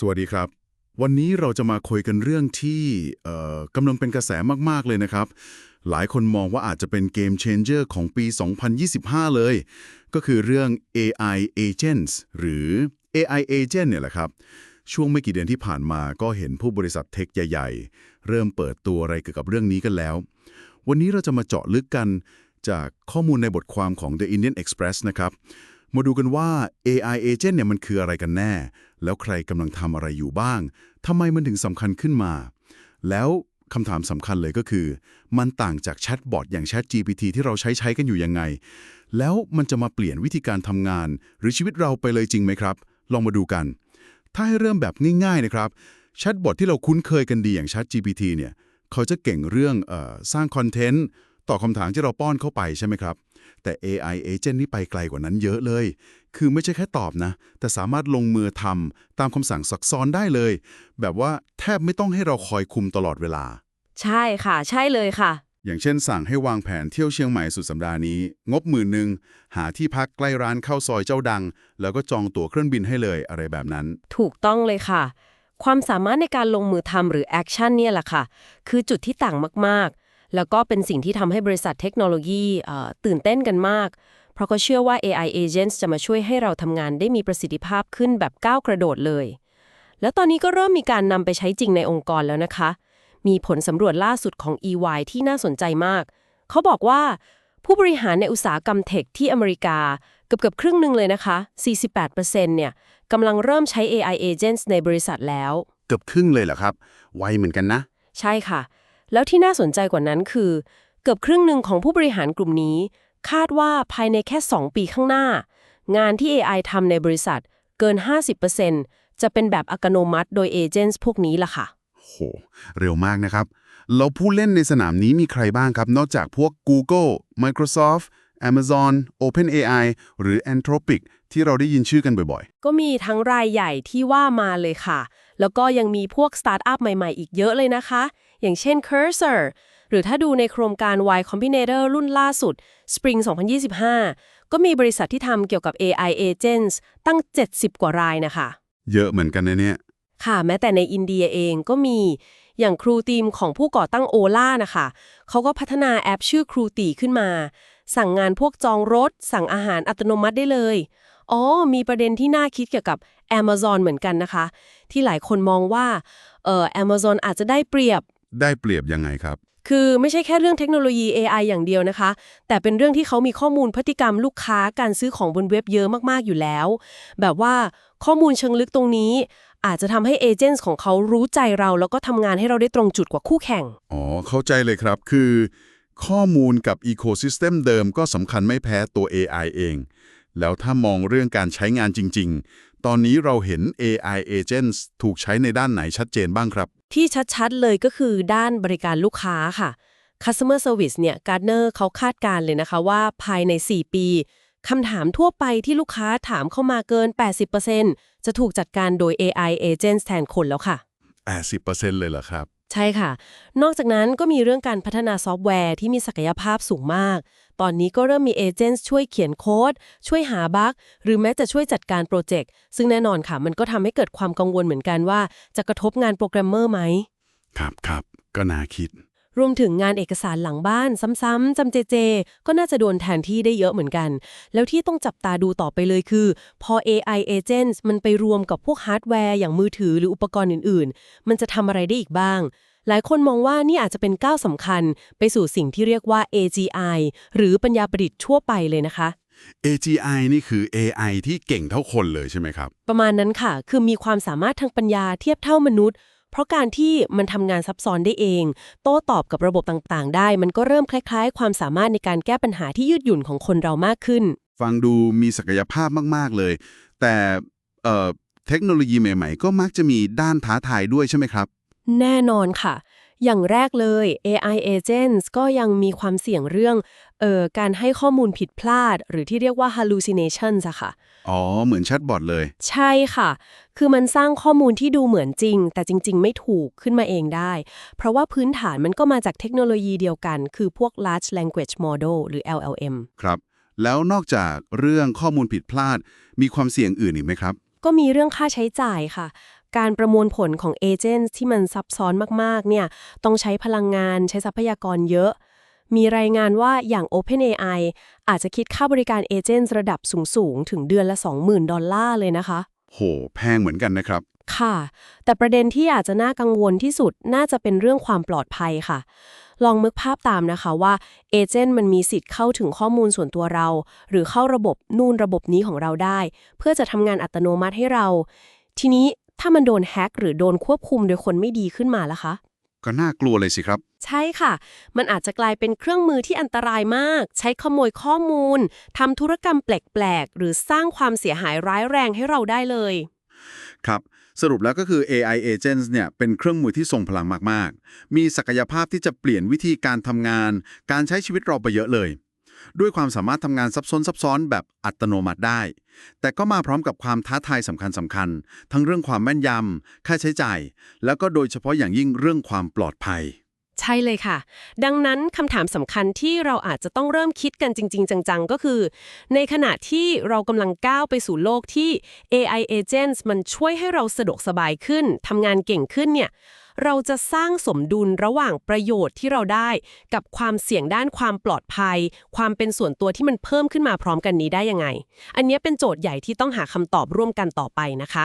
สวัสดีครับ วันนี้เราจะมาคุยกันเรื่องที่กำลังเป็นกระแสมาก ๆ เลยนะครับ หลายคนมองว่าอาจจะเป็นเกม changer ของปี 2025 เลย ก็คือเรื่อง AI agents หรือ AI agent เนี่ยแหละครับ ช่วงไม่กี่เดือนที่ผ่านมาก็เห็นผู้บริษัทเทคใหญ่ ๆ เริ่มเปิดตัวอะไรเกี่ยวกับเรื่องนี้กันแล้ว วันนี้เราจะมาเจาะลึกกันจากข้อมูลในบทความของ The Indian Express นะครับ มาดูกันว่า AI agent เนี่ยมันคืออะไรกันแน่ แล้วใครกำลังทำอะไรอยู่บ้างทำไมมันถึงสำคัญขึ้นมา แล้วคำถามสำคัญเลยก็คือ มันต่างจากแชทบอทอย่าง Chat GPT ที่เราใช้ใช้กันอยู่ยังไง แล้วมันจะมาเปลี่ยนวิธีการทำงาน หรือชีวิตเราไปเลยจริงไหมครับ ลองมาดูกัน ถ้าให้เริ่มแบบง่ายๆนะครับแชทบอทที่เราคุ้นเคยกันดีอย่าง Chat GPT เนี่ยเขาจะเก่งเรื่องออสร้างคอนเทนต์ ตอบคำถามที่เราป้อนเข้าไปใช่ไหมครับ แต่ AI agent นี่ไปไกลกว่านั้นเยอะเลย คือไม่ใช่แค่ตอบนะ แต่สามารถลงมือทำตามคำสั่งซักซ้อนได้เลย แบบว่าแทบไม่ต้องให้เราคอยคุมตลอดเวลา ใช่ค่ะ ใช่เลยค่ะ อย่างเช่นสั่งให้วางแผนเที่ยวเชียงใหม่สุดสัปดาห์นี้ งบหมื่นหนึ่งหาที่พักใกล้ร้านข้าวซอยเจ้าดัง แล้วก็จองตั๋วเครื่องบินให้เลยอะไรแบบนั้น ถูกต้องเลยค่ะ ความสามารถในการลงมือทำหรือแอคชั่นเนี่ยแหละค่ะ คือจุดที่ต่างมากๆ แล้วก็เป็นสิ่งที่ทำให้บริษัทเทคโนโลยีเอ่อตื่นเต้นกันมาก เพราะก็เชื่อว่า AI agents จะมาช่วยให้เราทำงานได้มีประสิทธิภาพขึ้นแบบก้าวกระโดดเลย แล้วตอนนี้ก็เริ่มมีการนำไปใช้จริงในองค์กรแล้วนะคะ มีผลสำรวจล่าสุดของ EY ที่น่าสนใจมาก เขาบอกว่าผู้บริหารในอุตสาหกรรมเทคที่อเมริกาเกือบเกือบครึ่งหนึ่งเลยนะคะ 48%เนี่ยกำลังเริ่มใช้ AI agents ในบริษัทแล้ว เกือบครึ่งเลยเหรอครับ ไวเหมือนกันนะ ใช่ค่ะ แล้วที่น่าสนใจกว่านั้นคือ เกือบครึ่งหนึ่งของผู้บริหารกลุ่มนี้ คาดว่าภายในแค่ 2 ปีข้างหน้า งานที่ AI ทำในบริษัทเกิน 50%จะเป็นแบบอัตโนมัติโดยเอเจนต์พวกนี้ล่ะค่ะโห เร็วมากนะครับ แล้วผู้เล่นในสนามนี้มีใครบ้างครับ นอกจากพวก Google Microsoft Amazon OpenAI หรือ Anthropic ที่เราได้ยินชื่อกันบ่อยก็มีทั้งรายใหญ่ที่ว่ามาเลยค่ะ แล้วก็ยังมีพวกสตาร์ทอัพใหม่ๆ อีกเยอะเลยนะคะ อย่างเช่น Cursor หรือถ้าดูในโครงการ Y Combinator รุ่นล่าสุด Spring 2025 ก็มีบริษัทที่ทำเกี่ยวกับ AI agents ตั้ง 70 กว่ารายนะคะๆเยอะเหมือนกันนะเนี่ย ค่ะ แม้แต่ในอินเดียเองก็มี อย่างครูทีมของผู้ก่อตั้งโอล่านะคะ เขาก็พัฒนาแอปชื่อครูตีขึ้นมา สั่งงานพวกจองรถ สั่งอาหารอัตโนมัติได้เลย อ๋อ มีประเด็นที่น่าคิดเกี่ยวกับ Amazon เหมือนกันนะคะ ที่หลายคนมองว่า เอ่อ Amazon อาจจะได้เปรียบ ได้เปรียบยังไงครับ คือไม่ใช่แค่เรื่องเทคโนโลยี AI อย่างเดียวนะคะ แต่เป็นเรื่องที่เขามีข้อมูลพฤติกรรมลูกค้าการซื้อของบนเว็บเยอะมากๆอยู่แล้ว แบบว่าข้อมูลเชิงลึกตรงนี้ อาจจะทำให้เอเจนต์ของเขารู้ใจเราแล้วก็ทำงานให้เราได้ตรงจุดกว่าคู่แข่ง อ๋อ เข้าใจเลยครับ คือ ข้อมูลกับ Ecosystem เดิมก็สำคัญไม่แพ้ตัว AI เอง แล้วถ้ามองเรื่องการใช้งานจริง ๆ ตอนนี้เราเห็น AI agents ถูกใช้ในด้านไหนชัดเจนบ้างครับ ที่ชัดๆเลยก็คือด้านบริการลูกค้าค่ะ Customer Service เนี่ย Gartner เขาคาดการณ์เลยนะคะว่าภายใน 4 ปีคำถามทั่วไปที่ลูกค้าถามเข้ามาเกิน 80%จะถูกจัดการโดย AI agents แทนคนแล้วค่ะ 80%เลยเหรอครับ ใช่ค่ะ นอกจากนั้นก็มีเรื่องการพัฒนาซอฟต์แวร์ที่มีศักยภาพสูงมาก ตอนนี้ก็เริ่มมีเอเจนต์ช่วยเขียนโค้ด ช่วยหาบั๊กหรือแม้จะช่วยจัดการโปรเจกต์ ซึ่งแน่นอนค่ะ มันก็ทำให้เกิดความกังวลเหมือนกันว่า จะกระทบงานโปรแกรมเมอร์ไหม ครับครับก็น่าคิด รวมถึงงานเอกสารหลังบ้านซ้ำๆจำเจเจ ก็น่าจะโดนแทนที่ได้เยอะเหมือนกัน แล้วที่ต้องจับตาดูต่อไปเลยคือ พอ AI agents มันไปรวมกับพวกฮาร์ดแวร์อย่างมือถือหรืออุปกรณ์อื่นๆ มันจะทำอะไรได้อีกบ้าง หลายคนมองว่านี่อาจจะเป็นก้าวสำคัญไปสู่สิ่งที่เรียกว่า AGI หรือปัญญาประดิษฐ์ทั่วไปเลยนะคะ AGI นี่คือ AI ที่เก่งเท่าคนเลยใช่ไหมครับ ประมาณนั้นค่ะ คือมีความสามารถทางปัญญาเทียบเท่ามนุษย์ เพราะการที่มันทำงานซับซ้อนได้เอง โต้ตอบกับระบบต่างๆ ได้ มันก็เริ่มคล้าย ๆ ความสามารถในการแก้ปัญหาที่ยืดหยุ่นของคนเรามากขึ้น ฟังดูมีศักยภาพมากๆเลย แต่เอ่อเทคโนโลยีใหม่ ๆ ก็มักจะมีด้านท้าทายด้วยใช่ไหมครับ แน่นอนค่ะ อย่างแรกเลย AI agents ก็ยังมีความเสี่ยงเรื่องเอ่อการให้ข้อมูลผิดพลาด หรือที่เรียกว่า hallucinations อะค่ะ อ๋อ เหมือนแชทบอทเลย ใช่ค่ะ คือมันสร้างข้อมูลที่ดูเหมือนจริง แต่จริง ๆ ไม่ถูกขึ้นมาเองได้ เพราะว่าพื้นฐานมันก็มาจากเทคโนโลยีเดียวกัน คือพวก large language model หรือ LLM ครับ แล้วนอกจากเรื่องข้อมูลผิดพลาด มีความเสี่ยงอื่นอีกไหมครับ ก็มีเรื่องค่าใช้จ่ายค่ะ การประมวลผลของเอเจนต์ที่มันซับซ้อนมากๆ เนี่ย ต้องใช้พลังงานใช้ทรัพยากรเยอะ มีรายงานว่าอย่าง OpenAI อาจจะคิดค่าบริการเอเจนต์ระดับสูงๆ ถึงเดือนละ 20,000 ดอลลาร์เลยนะคะ โห แพงเหมือนกันนะครับ ค่ะ แต่ประเด็นที่อาจจะน่ากังวลที่สุดน่าจะเป็นเรื่องความปลอดภัยค่ะลองนึกภาพตามนะคะว่าเอเจนต์มันมีสิทธิ์เข้าถึงข้อมูลส่วนตัวเรา หรือเข้าระบบนู่นระบบนี้ของเราได้ เพื่อจะทำงานอัตโนมัติให้เรา ทีนี้ ถ้ามันโดนแฮ็กหรือโดนควบคุมโดยคนไม่ดีขึ้นมาล่ะคะ ก็น่ากลัวเลยสิครับ ใช่ค่ะ มันอาจจะกลายเป็นเครื่องมือที่อันตรายมาก ใช้ขโมยข้อมูลทำธุรกรรมแปลกๆ หรือสร้างความเสียหายร้ายแรงให้เราได้เลย ครับสรุปแล้วก็คือ AI agents เนี่ยเป็นเครื่องมือที่ทรงพลังมาก ๆ มีศักยภาพที่จะเปลี่ยนวิธีการทำงาน การใช้ชีวิตเราไปเยอะเลย ด้วยความสามารถทำงานซับซ้อนซับซ้อนแบบอัตโนมัติได้ แต่ก็มาพร้อมกับความท้าทายสำคัญสำคัญๆทั้งเรื่องความแม่นยำค่าใช้จ่าย แล้วก็โดยเฉพาะอย่างยิ่งเรื่องความปลอดภัย ใช่เลยค่ะ ดังนั้นคำถามสำคัญที่เราอาจจะต้องเริ่มคิดกันจริง ๆ จัง ๆ ก็คือ ในขณะที่เรากำลังก้าวไปสู่โลกที่ AI agents มันช่วยให้เราสะดวกสบายขึ้นทำงานเก่งขึ้นเนี่ย เราจะสร้างสมดุลระหว่างประโยชน์ที่เราได้ กับความเสี่ยงด้านความปลอดภัย ความเป็นส่วนตัวที่มันเพิ่มขึ้นมาพร้อมกันนี้ได้ยังไง อันนี้เป็นโจทย์ใหญ่ที่ต้องหาคำตอบร่วมกันต่อไปนะคะ